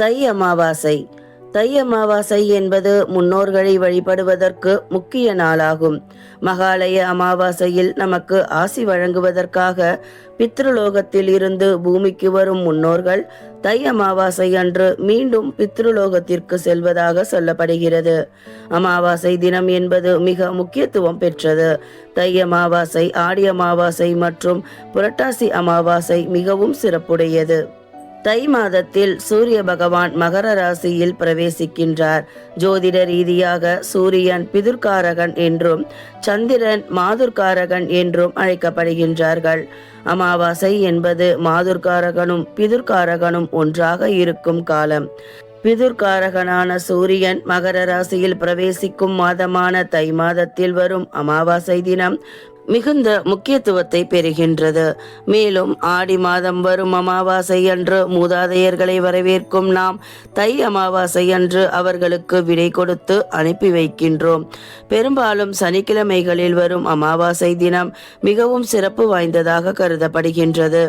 தை அமாவாசை. தை அமாவாசை என்பது முன்னோர்களை வழிபடுவதற்கு முக்கிய நாளாகும். மகாலய அமாவாசையில் நமக்கு ஆசி வழங்குவதற்காக பித்ருலோகத்தில் இருந்து பூமிக்கு வரும் முன்னோர்கள் தை அமாவாசை அன்று மீண்டும் பித்ருலோகத்திற்கு செல்வதாக சொல்லப்படுகிறது. அமாவாசை தினம் என்பது மிக முக்கியத்துவம் பெற்றது. தை அமாவாசை ஆடி அமாவாசை மற்றும் புரட்டாசி அமாவாசை மிகவும் சிறப்புடையது. தை மாதத்தில் சூரிய பகவான் மகர ராசியில் பிரவேசிக்கின்றார். ஜோதிட ரீதியாக சூரியன் பிதுர்காரகன் என்றும் சந்திரன் மாதுர்காரகன் என்றும் அழைக்கப்படுகின்றார்கள். அமாவாசை என்பது மாதுர்காரகனும் பிதுர்காரகனும் ஒன்றாக இருக்கும் காலம். பிதுர்காரகனான சூரியன் மகர ராசியில் பிரவேசிக்கும் மாதமான தை மாதத்தில் வரும் அமாவாசை தினம் மிகுந்த முக்கியத்துவத்தை பெறுகின்றது. மேலும் ஆடி மாதம் வரும் அமாவாசை அன்று மூதாதையர்களை வரவேற்கும் நாம் தை அமாவாசை அன்று அவர்களுக்கு விடை கொடுத்து அனுப்பி வைக்கின்றோம். பெரும்பாலும் சனிக்கிழமைகளில் வரும் அமாவாசை தினம் மிகவும் சிறப்பு வாய்ந்ததாக கருதப்படுகின்றது.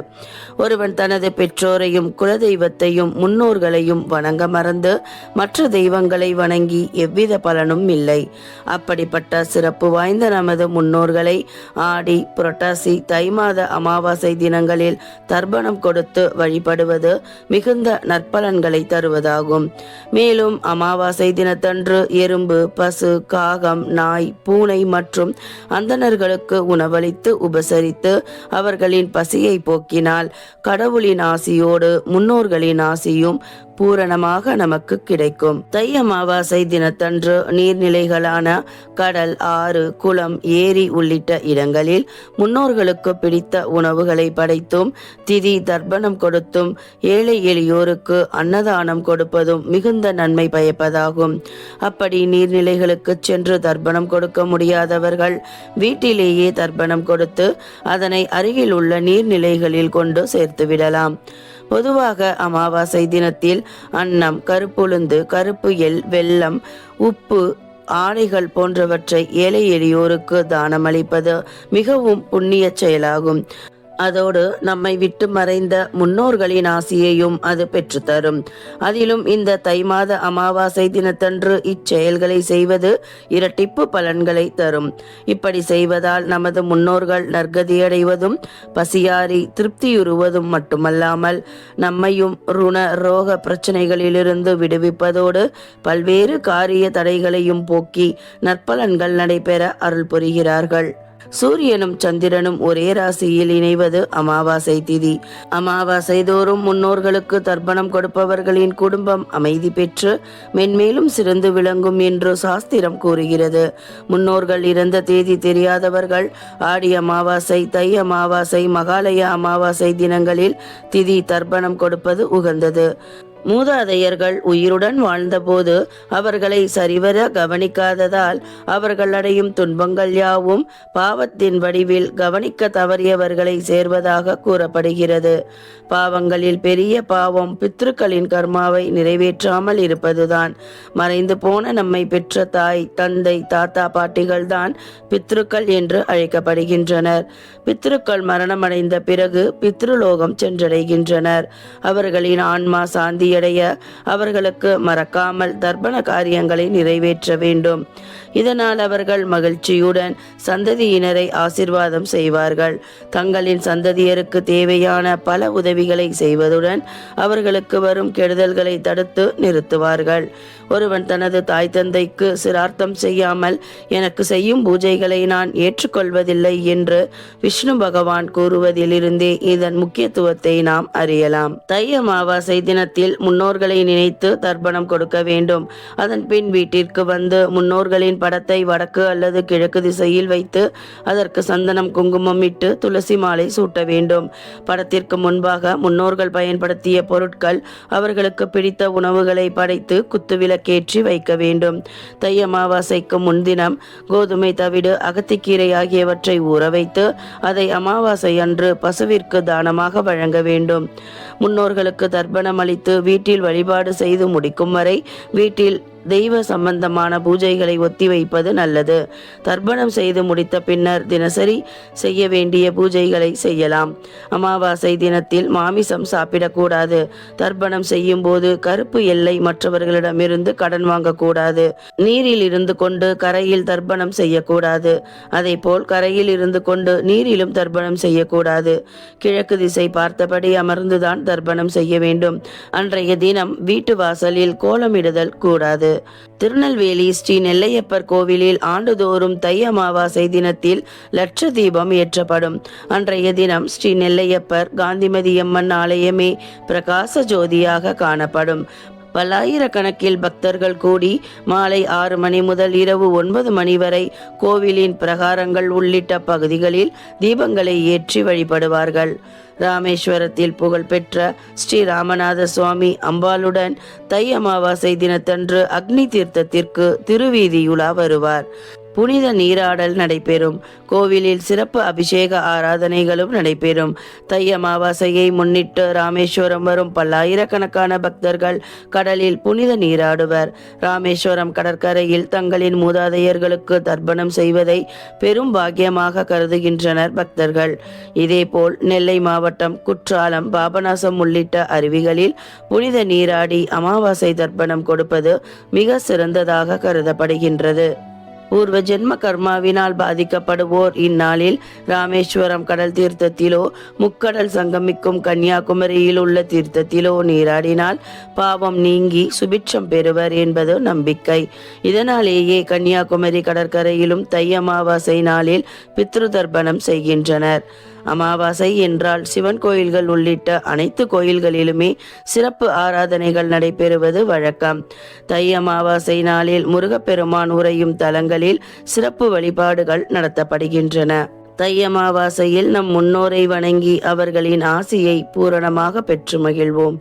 ஒருவன் தனது பெற்றோரையும் குலதெய்வத்தையும் முன்னோர்களையும் வணங்க மறந்து மற்ற தெய்வங்களை வணங்கி எவ்வித பலனும் இல்லை. அப்படிப்பட்ட சிறப்பு வாய்ந்த நமது முன்னோர்களை ஆடி புரட்டாசி தை மாத அமாவாசை தினங்களில் தர்ப்பணம் கொடுத்து வழிபடுவது மிகுந்த நற்பலன்களை தருவதாகும். மேலும் அமாவாசை தினத்தன்று எறும்பு பசு காகம் நாய் பூனை மற்றும் அந்தணர்களுக்கு உணவளித்து உபசரித்து அவர்களின் பசியை போக்கினால் கடவுளின் ஆசியோடு முன்னோர்களின் ஆசியும் பூரணமாக நமக்கு கிடைக்கும். தை அமாவாசை தினத்தன்று நீர்நிலைகளான கடல் ஆறு குளம் ஏரி உள்ளிட்ட இடங்களில் முன்னோர்களுக்கு பிடித்த உணவுகளை படைத்தும் திதி தர்ப்பணம் கொடுத்தும் ஏழை எளியோருக்கு அன்னதானம் கொடுப்பதும் மிகுந்த நன்மை பயப்பதாகும். அப்படி நீர்நிலைகளுக்கு சென்று தர்ப்பணம் கொடுக்க முடியாதவர்கள் வீட்டிலேயே தர்ப்பணம் கொடுத்து அதனை அருகில் உள்ள நீர்நிலைகளில் கொண்டு சேர்த்து விடலாம். பொதுவாக அமாவாசை தினத்தில் அன்னம் கருப்புளுந்து கருப்பு எல் வெல்லம் உப்பு ஆடைகள் போன்றவற்றை ஏழை எளியோருக்கு தானமளிப்பது மிகவும் புண்ணிய செயலாகும். அதோடு நம்மை விட்டு மறைந்த முன்னோர்களின் ஆசியையும் அது பெற்றுத்தரும். அதிலும் இந்த தை மாத அமாவாசை தினத்தன்று இச்செயல்களை செய்வது இரட்டிப்பு பலன்களை தரும். இப்படி செய்வதால் நமது முன்னோர்கள் நற்கதியடைவதும் பசியாரி திருப்தியுறுவதும் மட்டுமல்லாமல் நம்மையும் ருண ரோக பிரச்சனைகளிலிருந்து விடுவிப்பதோடு பல்வேறு காரிய தடைகளையும் போக்கி நற்பலன்கள் நடைபெற அருள் புரிகிறார்கள். சூரியனும் சந்திரனும் ஒரே ராசியில் இணைவது அமாவாசை திதி. அமாவாசை தோறும் முன்னோர்களுக்கு தர்ப்பணம் கொடுப்பவர்களின் குடும்பம் அமைதி பெற்று மென்மேலும் சிறந்து விளங்கும் என்று சாஸ்திரம் கூறுகிறது. முன்னோர்கள் இறந்த தேதி தெரியாதவர்கள் ஆடி அமாவாசை தை அமாவாசை மகாலய அமாவாசை தினங்களில் திதி தர்ப்பணம் கொடுப்பது உகந்தது. மூதாதையர்கள் உயிருடன் வாழ்ந்தபோது அவர்களை சரிவர கவனிக்காததால் அவர்கள் அடையும் துன்பங்கள் யாவும் பாவத்தின் வடிவில் கவனிக்க தவறியவர்களை சேர்வதாக கூறப்படுகிறது. பாவங்களில் பெரிய பாவம் பித்ருக்களின் கர்மாவை நிறைவேற்றாமல் இருப்பதுதான். மறைந்து போன நம்மை பெற்ற தாய் தந்தை தாத்தா பாட்டிகள் தான் பித்ருக்கள் என்று அழைக்கப்படுகின்றனர். பித்ருக்கள் மரணமடைந்த பிறகு பித்ருலோகம் சென்றடைகின்றனர். அவர்களின் ஆன்மா சாந்தி சாந்தியடைய அவர்களுக்கு மறக்காமல் தர்ப்பண காரியங்களை நிறைவேற்ற வேண்டும். இதனால் அவர்கள் மகிழ்ச்சியுடன் சந்ததியினரை ஆசிர்வாதம் செய்வார்கள். தங்களின் சந்ததியருக்கு தேவையான பல உதவிகளை செய்வதுடன் அவர்களுக்கு வரும் கெடுதல்களை தடுத்து நிறுத்துவார்கள். ஒருவன் தனது தாய் தந்தைக்கு சிரார்த்தம் செய்யாமல் எனக்கு செய்யும் பூஜைகளை நான் ஏற்றுக்கொள்வதில்லை என்று விஷ்ணு பகவான் கூறுவதிலிருந்தே இதன் முக்கியத்துவத்தை நாம் அறியலாம். தை அமாவாசை தினத்தில் முன்னோர்களை நினைத்து தர்ப்பணம் கொடுக்க வேண்டும். அதன் பின் வீட்டிற்கு வந்து முன்னோர்களின் படத்தை வடக்கு அல்லது கிழக்கு திசையில் வைத்து அதற்கு சந்தனம் குங்குமம் இட்டு துளசி மாலை சூட்ட வேண்டும். படத்திற்கு முன்பாக முன்னோர்கள் பயன்படுத்திய பொருட்கள் அவர்களுக்கு பிடித்த உணவுகளை படைத்து குத்துவிளக்கேற்றி வைக்க வேண்டும். தை அமாவாசைக்கு முன்தினம் கோதுமை தவிடு அகத்திக்கீரை ஆகியவற்றை ஊற வைத்து அதை அமாவாசை அன்று பசுவிற்கு தானமாக வழங்க வேண்டும். முன்னோர்களுக்கு தர்ப்பணம் அளித்து வீட்டில் வழிபாடு செய்து முடிக்கும் வரை வீட்டில் தெய்வ சம்பந்தமான பூஜைகளை ஒத்திவைப்பது நல்லது. தர்ப்பணம் செய்து முடித்த பின்னர் தினசரி செய்ய வேண்டிய பூஜைகளை செய்யலாம். அமாவாசை தினத்தில் மாமிசம் சாப்பிடக்கூடாது. தர்ப்பணம் செய்யும் போது கருப்பு எல்லை மற்றவர்களிடமிருந்து கடன் வாங்கக்கூடாது. நீரில் இருந்து கொண்டு கரையில் தர்ப்பணம் செய்யக்கூடாது. அதேபோல் கரையில் இருந்து கொண்டு நீரிலும் தர்ப்பணம் செய்யக்கூடாது. கிழக்கு திசை பார்த்தபடி அமர்ந்துதான் தர்ப்பணம் செய்ய வேண்டும். அன்றைய தினம் வீட்டு வாசலில் கோலமிடுதல் கூடாது. திருநெல்வேலி ஸ்ரீ நெல்லையப்பர் கோவிலில் ஆண்டுதோறும் தை அமாவாசை தினத்தில் லட்ச தீபம் ஏற்றப்படும். அன்றைய தினம் ஸ்ரீ நெல்லையப்பர் காந்திமதி அம்மன் ஆலயமே பிரகாச ஜோதியாக காணப்படும். பல்லாயிரக்கணக்கில் பக்தர்கள் கூடி மாலை ஆறு மணி முதல் இரவு ஒன்பது மணி வரை கோவிலின் பிரகாரங்கள் உள்ளிட்ட பகுதிகளில் தீபங்களை ஏற்றி வழிபடுவார்கள். ராமேஸ்வரத்தில் புகழ்பெற்ற ஸ்ரீ ராமநாத சுவாமி அம்பாளுடன் தை அமாவாசை தினத்தன்று அக்னி தீர்த்தத்திற்கு திருவீதியுலா வருவார். புனித நீராடல் நடைபெறும். கோவிலில் சிறப்பு அபிஷேக ஆராதனைகளும் நடைபெறும். தை அமாவாசையை முன்னிட்டு ராமேஸ்வரம் வரும் பல்லாயிரக்கணக்கான பக்தர்கள் கடலில் புனித நீராடுவர். ராமேஸ்வரம் கடற்கரையில் தங்களின் மூதாதையர்களுக்கு தர்ப்பணம் செய்வதை பெரும் பாக்கியமாக கருதுகின்றனர் பக்தர்கள். இதேபோல் நெல்லை மாவட்டம் குற்றாலம் பாபநாசம் உள்ளிட்ட அருவிகளில் புனித நீராடி அமாவாசை தர்ப்பணம் கொடுப்பது மிக சிறந்ததாக கருதப்படுகின்றது. பூர்வ ஜென்ம கர்மாவினால் பாதிக்கப்படுவோர் இந்நாளில் ராமேஸ்வரம் கடல் தீர்த்தத்திலோ முக்கடல் சங்கமிக்கும் கன்னியாகுமரியில் உள்ள தீர்த்தத்திலோ நீராடினால் பாவம் நீங்கி சுபிட்சம் பெறுவர் என்பது நம்பிக்கை. இதனாலேயே கன்னியாகுமரி கடற்கரையிலும் தை அமாவாசை நாளில் பித்ரு தர்ப்பணம் செய்கின்றனர். அமாவாசை என்றால் சிவன் கோயில்கள் உள்ளிட்ட அனைத்து கோயில்களிலுமே சிறப்பு ஆராதனைகள் நடைபெறுவது வழக்கம். தை அமாவாசை நாளில் முருகப்பெருமான் உரையும் தலங்களில் சிறப்பு வழிபாடுகள் நடத்தப்படுகின்றன. தை அமாவாசையில் நம் முன்னோரை வணங்கி அவர்களின் ஆசியை பூரணமாக பெற்று மகிழ்வோம்.